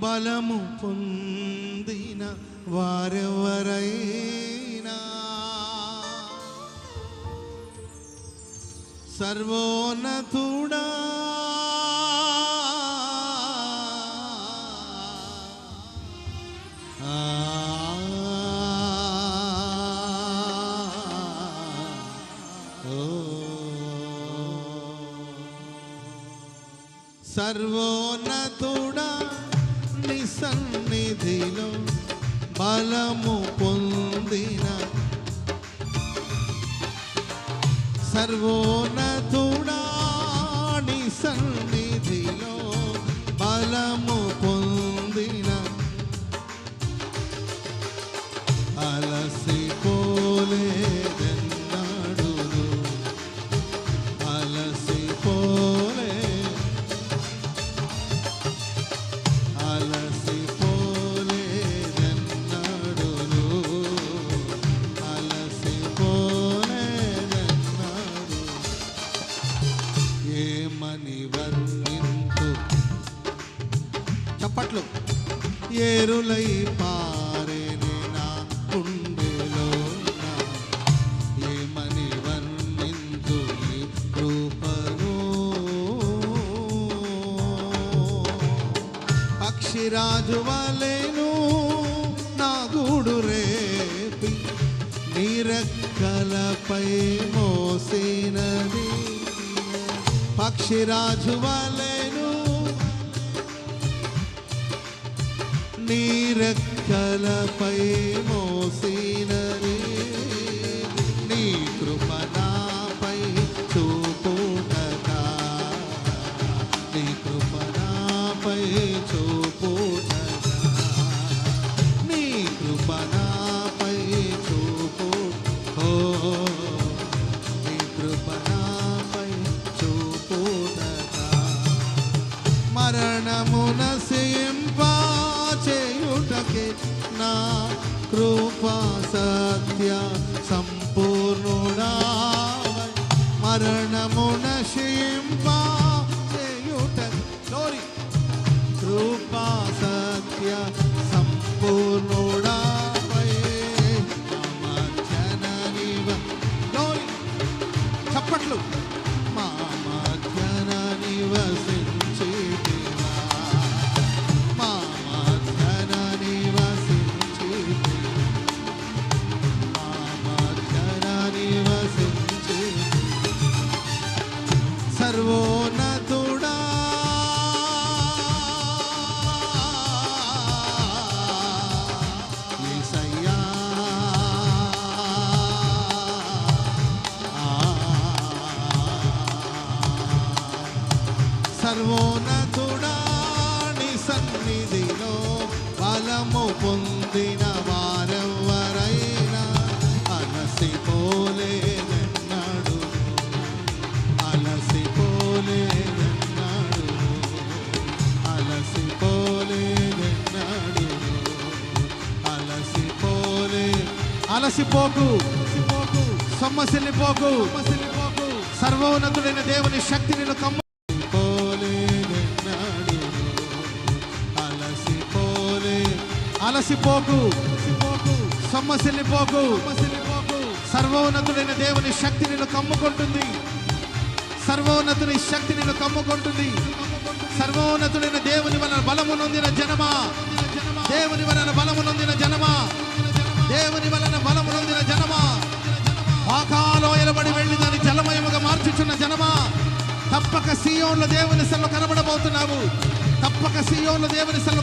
బలము పొందిన వారెవరైనా? సర్వోన్నతుడా? సర్వోన్నతుడా? తండ్రి సన్నిధిలో బలము పొందిన సర్వోన్నతుడా నీ ఏమని వర్ణింతు చప్పట్లు. ఏరులై పారేనే నా గుండెలో ఏమని వర్ణింతు రూపను? పక్షిరాజు వలెను నా గూడు రేపి నీరక్కలపై మోసినది. పక్షిరాజు వలెను నీరెక్కలపై మోసినా కృపా సత్య సంపూర్ణుడా. మరణమున సర్వోన్నతుడాని సన్నిధిలో బలము పొందిన వారెవరైనా అలసిపోలేదన్నాడు అలసిపోలేదన్నాడు అలసిపోలేదన్నాడు అలసిపోలే అలసిపోకు సొమ్మసిల్లిపోకు సర్వోన్నతుడైన దేవుని శక్తి నేను కమ్ము అలసిపోకు. సొమ్మసిల్లిపోకు సర్వోన్నతుడైన దేవుని శక్తి నిన్ను కమ్ముకుంటుంది. సర్వోన్నతుని శక్తి నిన్ను కమ్ముకుంటుంది. సర్వోన్నతుడైన దేవుని వలన బలము నొందిన జనమా. దేవుని వలన బలము నొందిన జనమా. దేవుని వలన బలము నొందిన జనమా. ఆకాలో ఎలబడి వెళ్ళి దాని జలమయముగా మార్చుచున్న జనమా. తప్పక సీయోన్లో దేవుని సెల్లు కనబడబోతున్నావు. తప్పక సీయోన్లో దేవుని సెల్లు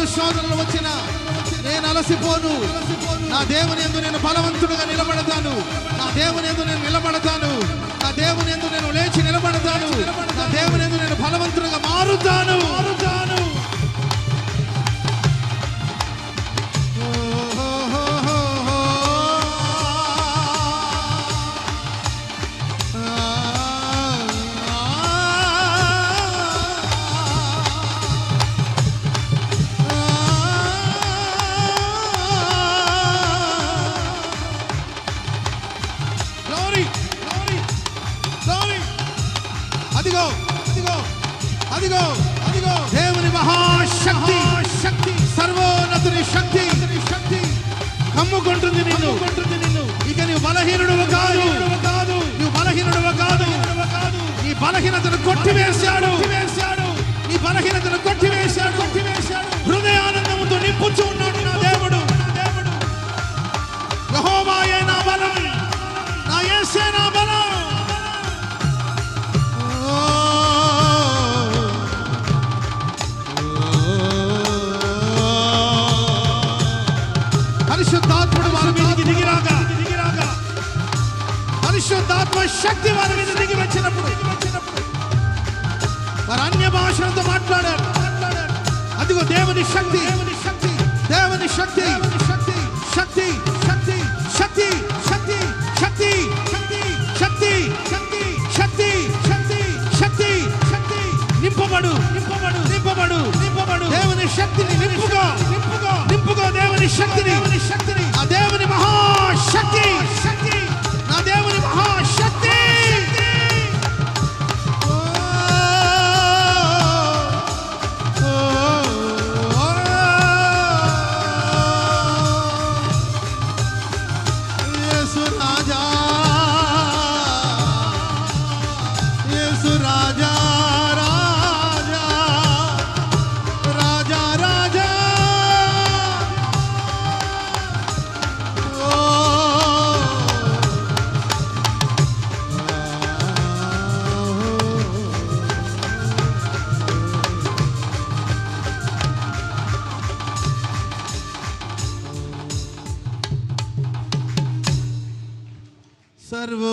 మార్గములో శోధనలు వచ్చిన నేను అలసిపోను. నా దేవుని ఎందు నేను బలవంతుడుగా నిలబడతాను. నా దేవుని ఎందు నేను నిలబడతాను. నా దేవుని ఎందు కొట్టివేశాడు. వేశాడు నీ బలహీనతను కొట్టివేశాడు. కొట్టివేశాడు. హృదయానందముతో నింపుచూ ఉన్నాడు నా దేవుడు. దేవుడు యెహోవాయే నా బలం. నా యేసే నా బలం. ఓ. పరిశుద్ధాత్ముడు వారి మీదకి దిగిరాగా. దిగిరాగా. పరిశుద్ధాత్మ శక్తి వారి మీద దిగి వచ్చినప్పుడు. మరి అన్య భాషలతో మాట్లాడారు అదిగో దేవుని శక్తి దేవుని శక్తి దేవుని శక్తి శక్తి శక్తి శక్తి శక్తి శక్తి శక్తి శక్తి శక్తి శక్తి శక్తి శక్తి శక్తి నింపబడు నింపబడు నింపబడు నింపబడు దేవుని శక్తిని నింపుగా నింపుగా నింపుగా దేవుని శక్తిని దేవుని శక్తి সর্ব